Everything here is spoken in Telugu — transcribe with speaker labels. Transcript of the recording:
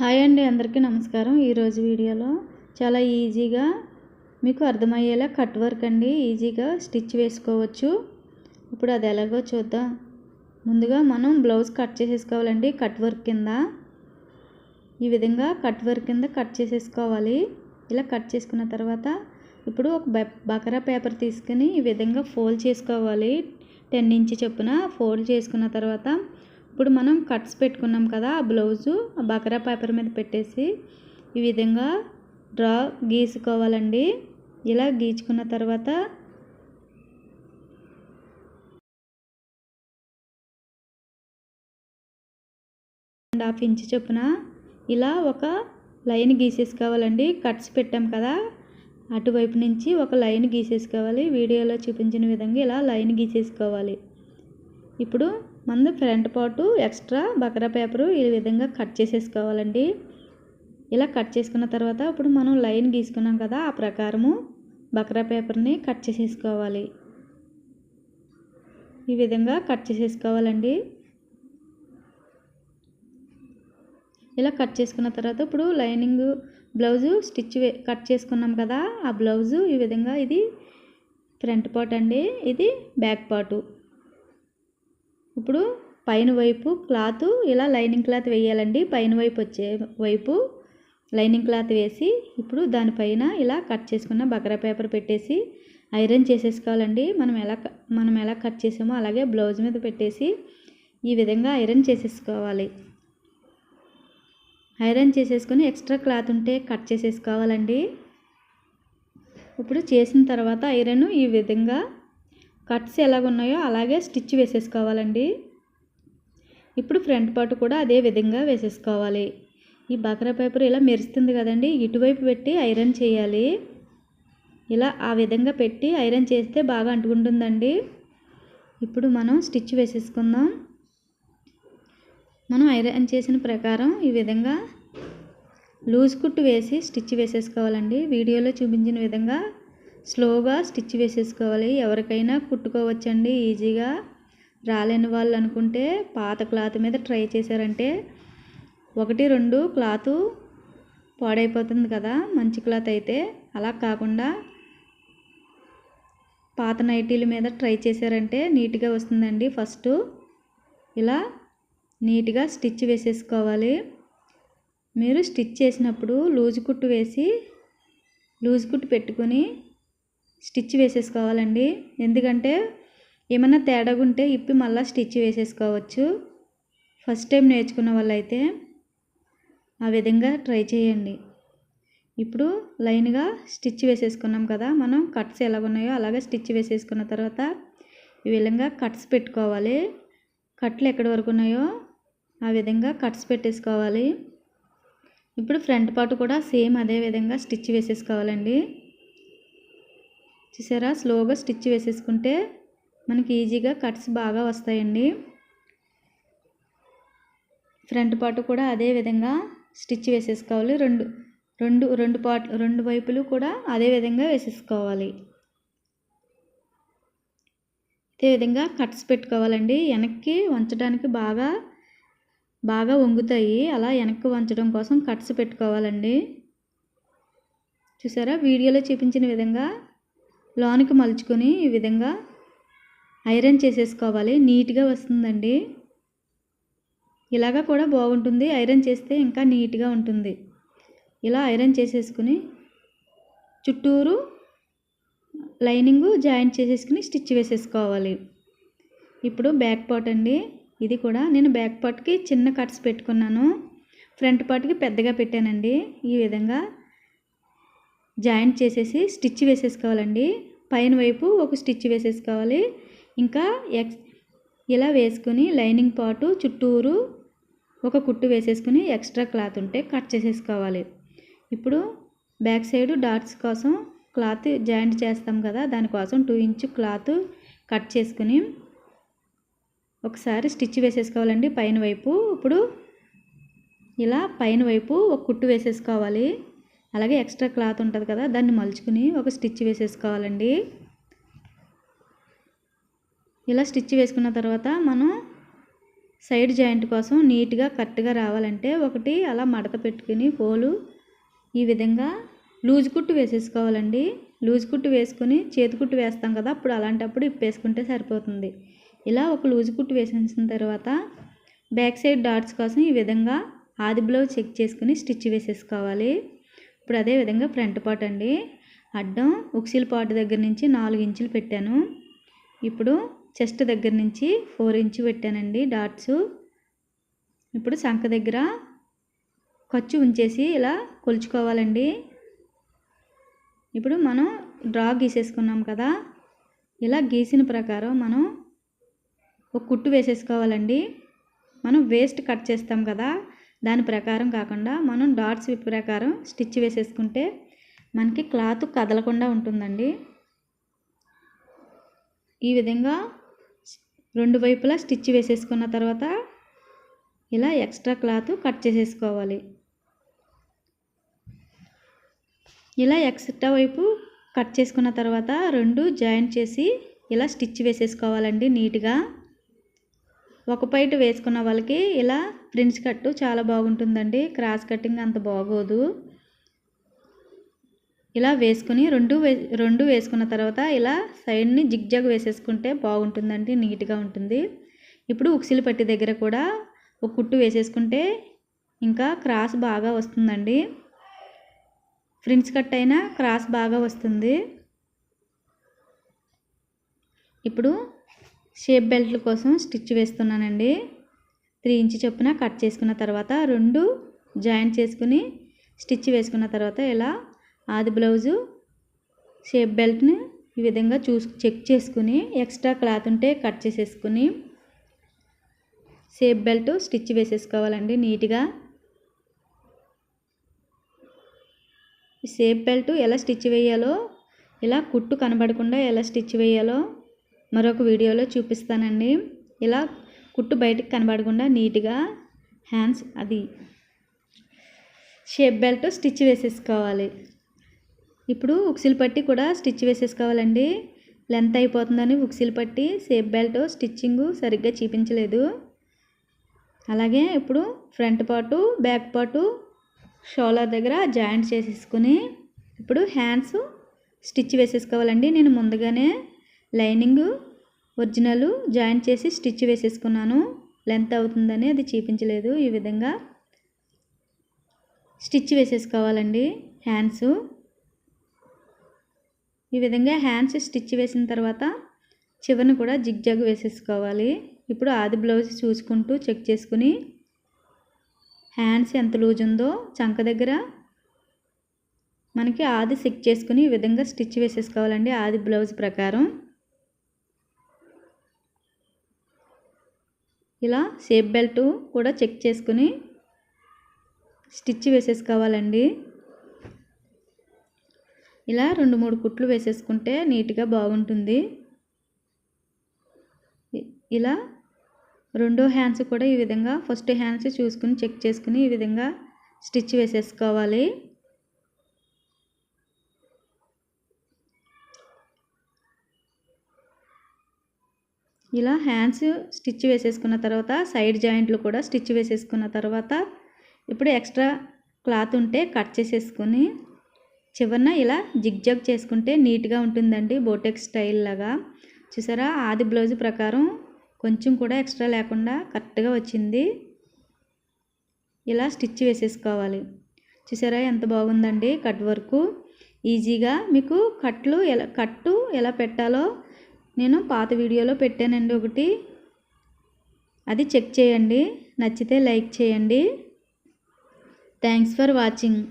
Speaker 1: హాయ్ అండి అందరికీ నమస్కారం. ఈరోజు వీడియోలో చాలా ఈజీగా మీకు అర్థమయ్యేలా కట్ వర్క్ అండి. ఈజీగా స్టిచ్ వేసుకోవచ్చు. ఇప్పుడు అది ఎలాగో చూద్దాం. ముందుగా మనం బ్లౌజ్ కట్ చేసేసుకోవాలండి కట్ వర్క్ కింద. ఈ విధంగా కట్ వర్క్ కింద కట్ చేసేసుకోవాలి. ఇలా కట్ చేసుకున్న తర్వాత ఇప్పుడు ఒక బకరా పేపర్ తీసుకుని ఈ విధంగా ఫోల్డ్ చేసుకోవాలి. టెన్ ఇంచ్ చొప్పున ఫోల్డ్ చేసుకున్న తర్వాత ఇప్పుడు మనం కట్స్ పెట్టుకున్నాం కదా ఆ బ్లౌజు ఆ బకరా పేపర్ మీద పెట్టేసి ఈ విధంగా డ్రా గీసుకోవాలండి. ఇలా గీచుకున్న తర్వాత అండ్ హాఫ్ ఇంచ్ చొప్పున ఇలా ఒక లైన్ గీసేసుకోవాలండి. కట్స్ పెట్టాం కదా అటువైపు నుంచి ఒక లైన్ గీసేసుకోవాలి. వీడియోలో చూపించిన విధంగా ఇలా లైన్ గీసేసుకోవాలి. ఇప్పుడు ముందు ఫ్రంట్ పాటు ఎక్స్ట్రా బకరా పేపరు ఈ విధంగా కట్ చేసేసుకోవాలండి. ఇలా కట్ చేసుకున్న తర్వాత ఇప్పుడు మనం లైన్ గీసుకున్నాం కదా ఆ ప్రకారము బకరా పేపర్ని కట్ చేసేసుకోవాలి. ఈ విధంగా కట్ చేసేసుకోవాలండి. ఇలా కట్ చేసుకున్న తర్వాత ఇప్పుడు లైనింగ్ బ్లౌజు స్టిచ్ కట్ చేసుకున్నాం కదా ఆ బ్లౌజు ఈ విధంగా ఇది ఫ్రంట్ పార్ట్ అండి ఇది బ్యాక్ పార్టు. ఇప్పుడు పైన వైపు క్లాత్ ఇలా లైనింగ్ క్లాత్ వేయాలండి. పైన వైపు వచ్చే వైపు లైనింగ్ క్లాత్ వేసి ఇప్పుడు దానిపైన ఇలా కట్ చేసుకున్న బకరా పేపర్ పెట్టేసి ఐరన్ చేసేసుకోవాలండి. మనం ఎలా మనం ఎలా కట్ చేసామో అలాగే బ్లౌజ్ మీద పెట్టేసి ఈ విధంగా ఐరన్ చేసేసుకోవాలి. ఐరన్ చేసేసుకొని ఎక్స్ట్రా క్లాత్ ఉంటే కట్ చేసేసుకోవాలండి. ఇప్పుడు చేసిన తర్వాత ఐరన్ ఈ విధంగా కట్స్ ఎలాగున్నాయో అలాగే స్టిచ్ వేసేసుకోవాలండి. ఇప్పుడు ఫ్రంట్ పార్ట్ కూడా అదే విధంగా వేసేసుకోవాలి. ఈ బకరా పేపర్ ఇలా మెరుస్తుంది కదండి ఇటువైపు పెట్టి ఐరన్ చేయాలి. ఇలా ఆ విధంగా పెట్టి ఐరన్ చేస్తే బాగా అంటుకుంటుందండి. ఇప్పుడు మనం స్టిచ్ వేసేసుకుందాం. మనం ఐరన్ చేసిన ప్రకారం ఈ విధంగా లూజ్ కుట్టు వేసి స్టిచ్ వేసేసుకోవాలండి. వీడియోలో చూపించిన విధంగా స్లోగా స్టిచ్ వేసేసుకోవాలి. ఎవరికైనా కుట్టుకోవచ్చండి ఈజీగా. రాలేని వాళ్ళు అనుకుంటే పాత క్లాత్ మీద ట్రై చేశారంటే ఒకటి రెండు క్లాత్ పాడైపోతుంది కదా మంచి క్లాత్ అయితే. అలా కాకుండా పాత నైటీల మీద ట్రై చేశారంటే నీట్గా వస్తుందండి ఫస్ట్. ఇలా నీట్గా స్టిచ్ వేసేసుకోవాలి. మీరు స్టిచ్ చేసినప్పుడు లూజ్ కుట్టు వేసి లూజ్ కుట్టు పెట్టుకొని స్టిచ్ వేసేసుకోవాలండి. ఎందుకంటే ఏమన్నా తేడాగా ఉంటే ఇప్పి మళ్ళీ స్టిచ్ వేసేసుకోవచ్చు. ఫస్ట్ టైం నేర్చుకున్న వాళ్ళైతే ఆ విధంగా ట్రై చేయండి. ఇప్పుడు లైన్గా స్టిచ్ వేసేసుకున్నాం కదా మనం కట్స్ ఎలా ఉన్నాయో అలాగే స్టిచ్ వేసేసుకున్న తర్వాత ఈ విధంగా కట్స్ పెట్టుకోవాలి. కట్లు ఎక్కడి వరకు ఉన్నాయో ఆ విధంగా కట్స్ పెట్టేసుకోవాలి. ఇప్పుడు ఫ్రంట్ పార్ట్ కూడా సేమ్ అదే విధంగా స్టిచ్ వేసేసుకోవాలండి. చూసారా? స్లోగా స్టిచ్ వేసేసుకుంటే మనకి ఈజీగా కట్స్ బాగా వస్తాయండి. ఫ్రంట్ పార్ట్ కూడా అదే విధంగా స్టిచ్ వేసేసుకోవాలి. రెండు రెండు రెండు పార్ట్ రెండు వైపులు కూడా అదే విధంగా వేసేసుకోవాలి. అదే విధంగా కట్స్ పెట్టుకోవాలండి. వెనక్కి వంచడానికి బాగా బాగా వంగుతాయి. అలా వెనక్కి వంచడం కోసం కట్స్ పెట్టుకోవాలండి. చూసారా? వీడియోలో చూపించిన విధంగా లోనికి మలుచుకొని ఈ విధంగా ఐరన్ చేసేసుకోవాలి. నీట్గా వస్తుందండి. ఇలాగా కూడా బాగుంటుంది. ఐరన్ చేస్తే ఇంకా నీట్గా ఉంటుంది. ఇలా ఐరన్ చేసేసుకుని చుట్టూరు లైనింగ్ జాయింట్ చేసేసుకుని స్టిచ్ వేసేసుకోవాలి. ఇప్పుడు బ్యాక్ పార్ట్ అండి. ఇది కూడా నేను బ్యాక్ పార్ట్కి చిన్న కట్స్ పెట్టుకున్నాను. ఫ్రంట్ పార్ట్కి పెద్దగా పెట్టానండి. ఈ విధంగా జాయింట్ చేసేసి స్టిచ్ వేసేసుకోవాలండి. పైన వైపు ఒక స్టిచ్ వేసేసుకోవాలి. ఇంకా ఎక్స్ ఇలా వేసుకుని లైనింగ్ పాటు చుట్టూరు ఒక కుట్టు వేసేసుకుని ఎక్స్ట్రా క్లాత్ ఉంటే కట్ చేసేసుకోవాలి. ఇప్పుడు బ్యాక్ సైడ్ డాట్స్ కోసం క్లాత్ జాయింట్ చేస్తాం కదా దానికోసం టూ ఇంచ్ క్లాత్ కట్ చేసుకుని ఒకసారి స్టిచ్ వేసేసుకోవాలండి పైన వైపు. ఇప్పుడు ఇలా పైన వైపు ఒక కుట్టు వేసేసుకోవాలి. అలాగే ఎక్స్ట్రా క్లాత్ ఉంటుంది కదా దాన్ని మలుచుకుని ఒక స్టిచ్ వేసేసుకోవాలండి. ఇలా స్టిచ్ వేసుకున్న తర్వాత మనం సైడ్ జాయింట్ కోసం నీట్గా కరెక్ట్గా రావాలంటే ఒకటి అలా మడత పెట్టుకుని పోలు ఈ విధంగా లూజ్ కుట్టు వేసేసుకోవాలండి. లూజ్ కుట్టు వేసుకుని చేతి కుట్టు వేస్తాం కదా అప్పుడు అలాంటప్పుడు ఇప్పేసుకుంటే సరిపోతుంది. ఇలా ఒక లూజ్ కుట్టు వేసేసిన తర్వాత బ్యాక్ సైడ్ డాట్స్ కోసం ఈ విధంగా ఆది బ్లౌజ్ చెక్ చేసుకుని స్టిచ్ వేసేసుకోవాలి. ఇప్పుడు అదే విధంగా ఫ్రంట్ పార్ట్ అండి. అడ్డం ఉక్సిల్ పార్ట్ దగ్గర నుంచి నాలుగు ఇంచులు పెట్టాను. ఇప్పుడు చెస్ట్ దగ్గర నుంచి ఫోర్ ఇంచు పెట్టానండి డాట్స్. ఇప్పుడు సంఖ దగ్గర ఖర్చు ఉంచేసి ఇలా కొలుచుకోవాలండి. ఇప్పుడు మనం డ్రా గీసేసుకున్నాం కదా ఇలా గీసిన ప్రకారం మనం ఒక కుట్టు వేసేసుకోవాలండి. మనం వేస్ట్ కట్ చేస్తాం కదా దాని ప్రకారం కాకుండా మనం డాట్స్ విప్ ప్రకారం స్టిచ్ వేసేసుకుంటే మనకి క్లాత్ కదలకుండా ఉంటుందండి. ఈ విధంగా రెండు వైపులా స్టిచ్ వేసేసుకున్న తర్వాత ఇలా ఎక్స్ట్రా క్లాత్ కట్ చేసేసుకోవాలి. ఇలా ఎక్స్ట్రా వైపు కట్ చేసుకున్న తర్వాత రెండు జాయింట్ చేసి ఇలా స్టిచ్ వేసేసుకోవాలండి నీట్గా. ఒక పైట వేసుకున్న వాళ్ళకి ఇలా ప్రిన్స్ కట్టు చాలా బాగుంటుందండి. క్రాస్ కటింగ్ అంత బాగోదు. ఇలా వేసుకుని రెండు వే రెండు వేసుకున్న తర్వాత ఇలా సైడ్ని జిగ్జాగ్ వేసేసుకుంటే బాగుంటుందండి నీట్గా ఉంటుంది. ఇప్పుడు ఉక్సిలు పట్టి దగ్గర కూడా ఒక కుట్టు వేసేసుకుంటే ఇంకా క్రాస్ బాగా వస్తుందండి. ఫ్రిన్స్ కట్ అయినా క్రాస్ బాగా వస్తుంది. ఇప్పుడు షేప్ బెల్ట్ల కోసం స్టిచ్ వేస్తున్నానండి. త్రీ ఇంచ్ చొప్పున కట్ చేసుకున్న తర్వాత రెండు జాయింట్ చేసుకుని స్టిచ్ వేసుకున్న తర్వాత ఇలా ఆది బ్లౌజు షేప్ బెల్ట్ని ఈ విధంగా చూ చెక్ చేసుకుని ఎక్స్ట్రా క్లాత్ ఉంటే కట్ చేసేసుకుని షేప్ బెల్ట్ స్టిచ్ వేసేసుకోవాలండి నీట్గా. షేప్ బెల్ట్ ఎలా స్టిచ్ వేయాలో ఇలా కుట్టు కనబడకుండా ఎలా స్టిచ్ వేయాలో మరొక వీడియోలో చూపిస్తానండి. ఇలా కుట్టు బయటకు కనబడకుండా నీట్గా హ్యాండ్స్ అది షేప్ బెల్ట్ స్టిచ్ వేసేసుకోవాలి. ఇప్పుడు ఉక్సిల్ పట్టి కూడా స్టిచ్ వేసేసుకోవాలండి. లెంత్ అయిపోతుందని ఉక్సిల్ పట్టి షేప్ బెల్ట్ స్టిచ్చింగ్ సరిగ్గా చూపించలేదు. అలాగే ఇప్పుడు ఫ్రంట్ పాటు బ్యాక్ పాటు షోలర్ దగ్గర జాయింట్ చేసేసుకుని ఇప్పుడు హ్యాండ్స్ స్టిచ్ వేసేసుకోవాలండి. నేను ముందుగానే లైనింగ్ ఒరిజినల్ జాయింట్ చేసి స్టిచ్ వేసేసుకున్నాను. లెంత్ అవుతుందని అది చూపించలేదు ఈ విధంగా. స్టిచ్ వేసేసుకోవాలండి హ్యాండ్స్. ఈ విధంగా హ్యాండ్స్ స్టిచ్ వేసిన తర్వాత చివరిని కూడా జిగ్జాగ్ వేసేసుకోవాలి. ఇప్పుడు ఆది బ్లౌజ్ చూసుకుంటూ చెక్ చేసుకుని హ్యాండ్స్ ఎంత లూజ్ ఉందో చంక దగ్గర మనకి ఆది చెక్ చేసుకుని ఈ విధంగా స్టిచ్ వేసేసుకోవాలండి ఆది బ్లౌజ్ ప్రకారం. ఇలా షేప్ బెల్ట్ కూడా చెక్ చేసుకుని స్టిచ్ వేసేసుకోవాలండి. ఇలా రెండు మూడు కుట్లు వేసేసుకుంటే నీట్గా బాగుంటుంది. ఇలా రెండో హ్యాండ్స్ కూడా ఈ విధంగా ఫస్ట్ హ్యాండ్స్ చూసుకుని చెక్ చేసుకుని ఈ విధంగా స్టిచ్ వేసేసుకోవాలి. ఇలా హ్యాండ్స్ స్టిచ్ వేసేసుకున్న తర్వాత సైడ్ జాయింట్లు కూడా స్టిచ్ వేసేసుకున్న తర్వాత ఇప్పుడు ఎక్స్ట్రా క్లాత్ ఉంటే కట్ చేసేసుకొని చివరిన ఇలా జిగ్జాగ్ చేసుకుంటే నీట్గా ఉంటుందండి బోటెక్ స్టైల్ లాగా. చూసారా? ఆది బ్లౌజ్ ప్రకారం కొంచెం కూడా ఎక్స్ట్రా లేకుండా కరెక్ట్గా వచ్చింది. ఇలా స్టిచ్ వేసేసుకోవాలి. చూసారా? ఎంత బాగుందండి కట్ వర్క్. ఈజీగా మీకు కట్లు ఎలా కట్టు ఎలా పెట్టాలో నేను పాత వీడియోలో పెట్టానండి ఒకటి. అది చెక్ చేయండి. నచ్చితే లైక్ చేయండి. Thanks for watching.